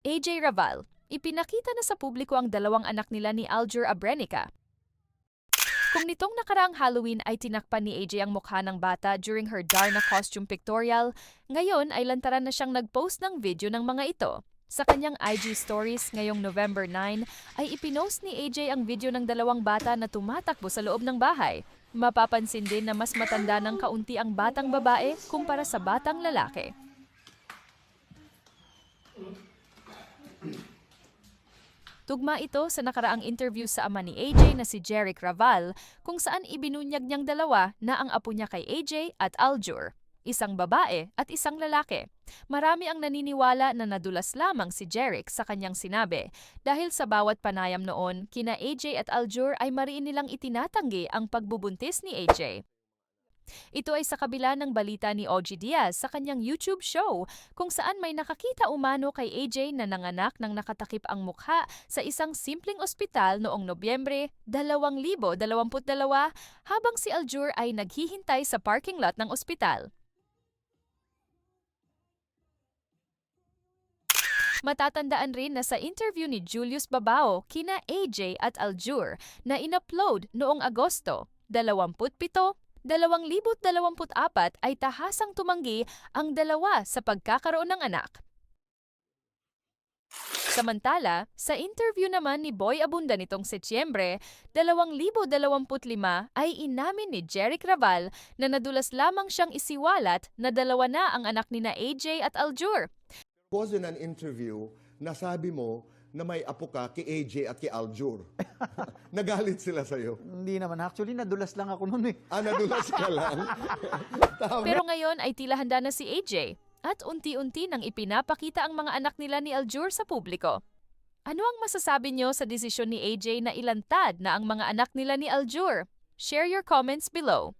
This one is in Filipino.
AJ Raval, ipinakita na sa publiko ang dalawang anak nila ni Aljur Abrenica. Kung nitong nakaraang Halloween ay tinakpan ni AJ ang mukha ng bata during her Darna costume pictorial, ngayon ay lantaran na siyang nag-post ng video ng mga ito. Sa kanyang IG stories ngayong November 9 ay ipinost ni AJ ang video ng dalawang bata na tumatakbo sa loob ng bahay. Mapapansin din na mas matanda ng kaunti ang batang babae kumpara sa batang lalaki. Tugma ito sa nakaraang interview sa ama ni AJ na si Jeric Raval kung saan ibinunyag niyang dalawa na ang apo niya kay AJ at Aljur, isang babae at isang lalaki. Marami ang naniniwala na nadulas lamang si Jeric sa kanyang sinabi dahil sa bawat panayam noon kina AJ at Aljur ay mariin nilang itinatanggi ang pagbubuntis ni AJ. Ito ay sa kabila ng balita ni OG Diaz sa kanyang YouTube show kung saan may nakakita umano kay AJ na nanganak ng nakatakip ang mukha sa isang simpleng ospital noong Nobyembre 2022 habang si Aljur ay naghihintay sa parking lot ng ospital. Matatandaan rin na sa interview ni Julius Babao kina AJ at Aljur na inupload noong Agosto 27 2024 ay tahasang tumanggi ang dalawa sa pagkakaroon ng anak. Samantala, sa interview naman ni Boy Abunda nitong Setyembre 2025 ay inamin ni Jeric Raval na nadulas lamang siyang isiwalat na dalawa na ang anak ni na AJ at Aljur. was in an interview na sabi mo na may apo ka kay AJ at kay Aljur. Nagalit sila sa'yo. Hindi naman. Actually, nadulas lang ako noon eh. Ah, nadulas ka lang. Pero ngayon ay tila handa na si AJ at unti-unti nang ipinapakita ang mga anak nila ni Aljur sa publiko. Ano ang masasabi nyo sa desisyon ni AJ na ilantad na ang mga anak nila ni Aljur? Share your comments below.